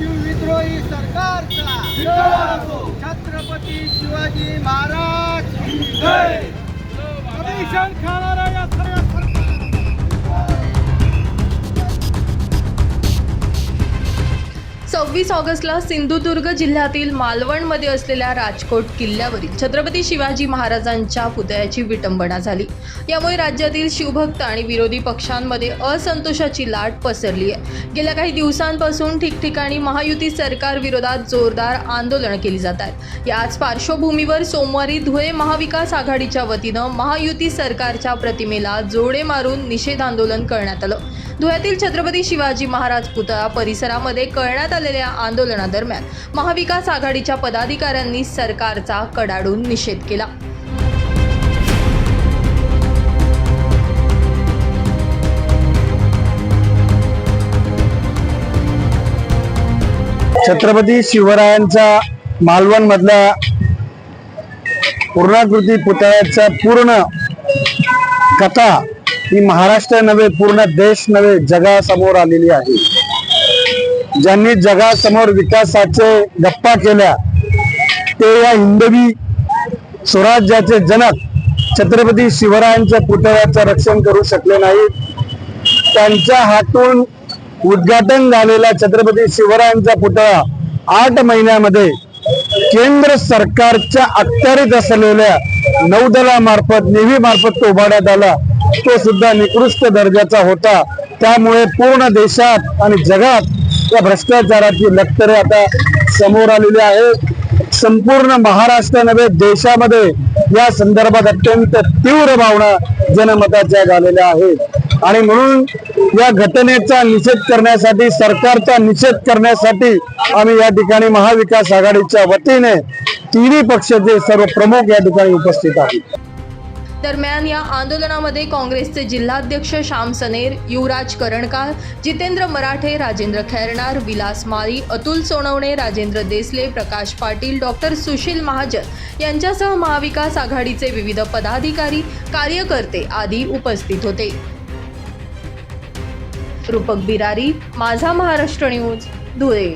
देशद्रोही सरकारचा. छत्रपती शिवाजी महाराज. कमिशन खाणाऱ्या सव्वीस ऑगस्टला सिंधुदुर्ग जिल्ह्यातील मालवणमध्ये असलेल्या राजकोट किल्ल्यावरील छत्रपती शिवाजी महाराजांच्या पुतळ्याची विटंबना झाली. यामुळे राज्यातील शिवभक्त आणि विरोधी पक्षांमध्ये असंतोषाची लाट पसरली आहे. गेल्या काही दिवसांपासून ठिकठिकाणी महायुती सरकार विरोधात जोरदार आंदोलन केली जात आहेत. याच पार्श्वभूमीवर सोमवारी धुळे महाविकास आघाडीच्या वतीनं महायुती सरकारच्या प्रतिमेला जोडे मारून निषेध आंदोलन करण्यात आलं. धुळ्यातील छत्रपती शिवाजी महाराज पुतळा परिसरामध्ये करण्यात झालेल्या आंदोलनादरम्यान महाविकास आघाडीच्या पदाधिकाऱ्यांनी सरकारचा कडाडून निषेध केला. छत्रपती शिवरायांचा मालवण मधला पूर्णाकृती पुतळ्याचा पूर्ण कथा ही महाराष्ट्र नव्हे पूर्ण देश नव्हे जगासमोर आलेली आहे. ज्यांनी जगासमोर विकासाचे गप्पा केल्या ते या हिंदवी स्वराज्याचे जनक छत्रपती शिवरायांच्या पुतळ्याचं रक्षण करू शकले नाहीत. त्यांच्या हातून उद्घाटन झालेला छत्रपती शिवरायांचा पुतळा आठ महिन्यामध्ये केंद्र सरकारच्या अखत्यारीत असलेल्या नौदलामार्फत नेव्ही मार्फत तो उभारण्यात आला. तो सुद्धा निकृष्ट दर्जाचा होता. त्यामुळे पूर्ण देशात आणि जगात या भ्रष्टाचाराची लक्तरे आता समोर आलेली आहेत. संपूर्ण महाराष्ट्र नव्हे देशामध्ये या संदर्भात अत्यंत तीव्र भावना जनमताच्या झालेल्या आहेत. आणि म्हणून या घटनेचा निषेध करण्यासाठी सरकारचा निषेध करण्यासाठी आम्ही या ठिकाणी महाविकास आघाडीच्या वतीने तिन्ही पक्षाचे सर्व प्रमुख या ठिकाणी उपस्थित आहेत. दरम्यान या आंदोलनामध्ये काँग्रेसचे जिल्हाध्यक्ष श्याम सनेर युवराज करणकार जितेंद्र मराठे राजेंद्र खैरणार विलास माळी अतुल सोनवणे राजेंद्र देसले प्रकाश पाटील डॉक्टर सुशील महाजन यांच्यासह महाविकास आघाडीचे विविध पदाधिकारी कार्यकर्ते आदी उपस्थित होते. रूपक बिरारी माझा महाराष्ट्र न्यूज धुळे.